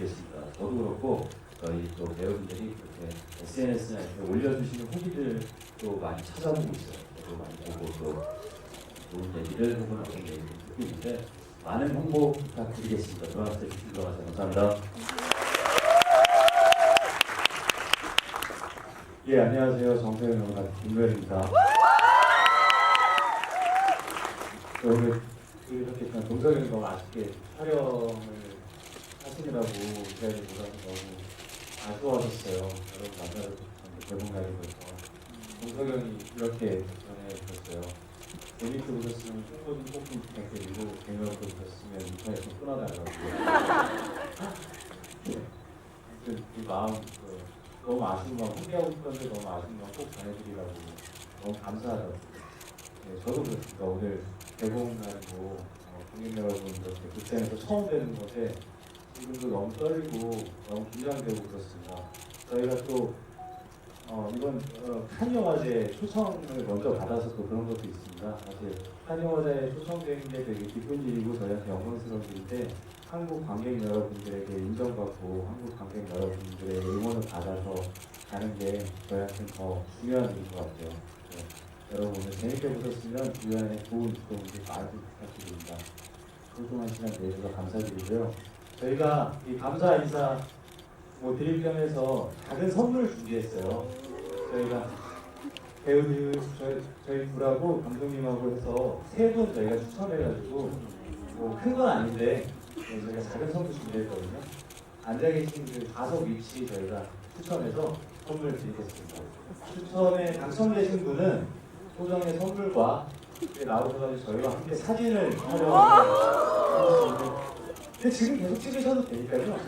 드리겠습니다. 저도 그렇고 저희 또 배우분들이 그렇게 SNS나 이렇게 올려주시는 후기들도 많이 찾아보고 있어요. 저도 많이 보고 또 좋은 얘기를 혹은 어떤 얘기를 듣고 있는데 많은 홍보 부탁드리겠습니다. 들어가서 주시기 바랍니다. 감사합니다. 예, 안녕하세요. 정세현 영화 김노현입니다. 오늘 이렇게 동석이는 너무 아쉽게 촬영을 기다리고 몰라서 너무 아쉬워하셨어요. 여러분 만나러 대본 날이고서 동석이 이렇게 전해주셨어요. 재밌게 보셨으면 홍보 좀 조금 부탁드리고 재미없게 보셨으면 인터넷 좀 끊어달라고. 네. 그, 그 마음 그, 너무 아쉬운 마음 포기하고 싶었는데 너무 아쉬운 마음 꼭 전해드리라고 너무 감사하다고 네, 저도 그렇습니다 오늘 개봉날이고 어, 국민 여러분 이렇게 극장에서 처음 뵈는 것에 지금도 너무 떨리고 너무 긴장되고 그렇습니다 저희가 또 어, 이번 어, 칸 영화제 초청을 먼저 받아서 또 그런 것도 있습니다 사실 칸 영화제에 초청된 게 되게 기쁜 일이고 저희한테 영광스러운 일인데 한국 관객 여러분들에게 인정받고 한국 관객 여러분들의 응원을 받아서 가는 게 저희한테는 더 중요한 일인 것 같아요. 네. 여러분 오늘 재밌게 보셨으면 주변에 좋은 기도분들 많이 부탁드립니다. 소중한 시간 내주셔서 감사드리고요. 저희가 이 감사 인사 뭐 드릴 겸해서 작은 선물을 준비했어요. 저희가 배우들 저희 저희 둘하고 감독님하고 해서 세 분 저희가 추천해가지고 뭐 큰 건 아닌데 네, 저희가 작은 선물 준비했거든요. 앉아 계신 그 좌석 위치 저희가 추천해서 선물 드리겠습니다. 추첨에 당첨되신 분은 소정의 선물과 나오셔서 저희와 함께 사진을 있는 지금 계속 찍으셔도 되니까요.